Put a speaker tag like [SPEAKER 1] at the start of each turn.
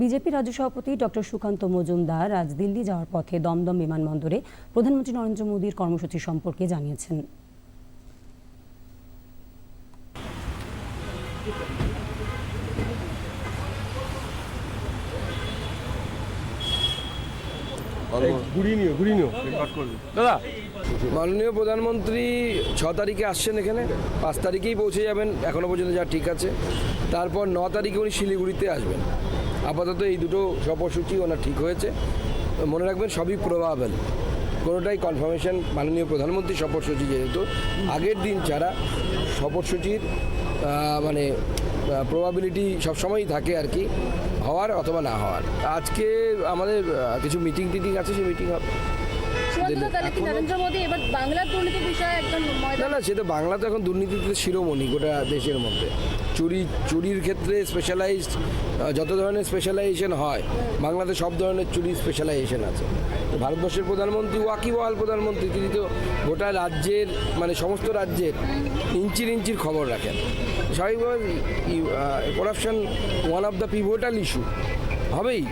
[SPEAKER 1] BJP রাজ্য সভাপতি doctor Sukanta Majumdar আজ দিল্লি যাওয়ার পথে দমদম বিমানবন্দরে প্রধানমন্ত্রী নরেন্দ্র মোদীর কর্মসূচি সম্পর্কে জানিয়েছেন।
[SPEAKER 2] দাদা।
[SPEAKER 3] মাননীয় প্রধানমন্ত্রী ছ তারিখে আসছেন এখানে, পাঁচ তারিখেই পৌঁছে যাবেন, এখনও পর্যন্ত যা ঠিক আছে। তারপর ন তারিখে উনি শিলিগুড়িতে আসবেন। আপাতত এই দুটো সফরসূচি ওনার ঠিক হয়েছে। মনে রাখবেন সবই প্রবাবেল কোনোটাই কনফার্মেশন মাননীয় প্রধানমন্ত্রী সফরসূচি যেহেতু, আগের দিন ছাড়া সফরসূচির মানে প্রবাবিলিটি সবসময়ই থাকে আর কি, হওয়ার অথবা না হওয়ার। আজকে আমাদের কিছু মিটিং টিটিং আছে, সেই মিটিং হবে। না না সেটা বাংলা তো এখন দুর্নীতিতে শিরোমণি গোটা দেশের মধ্যে। চুরি চুরির ক্ষেত্রে স্পেশালাইজড যত ধরনের স্পেশালাইজেশন হয় বাংলাতে সব ধরনের চুরি স্পেশালাইজেশন আছে। ভারতবর্ষের প্রধানমন্ত্রী ওয়াকিবহাল প্রধানমন্ত্রী তিনি তো গোটা রাজ্যের মানে সমস্ত রাজ্যের ইঞ্চির ইঞ্চির খবর রাখেন। স্বাভাবিকভাবে corruption one of the pivotal issue হবেই?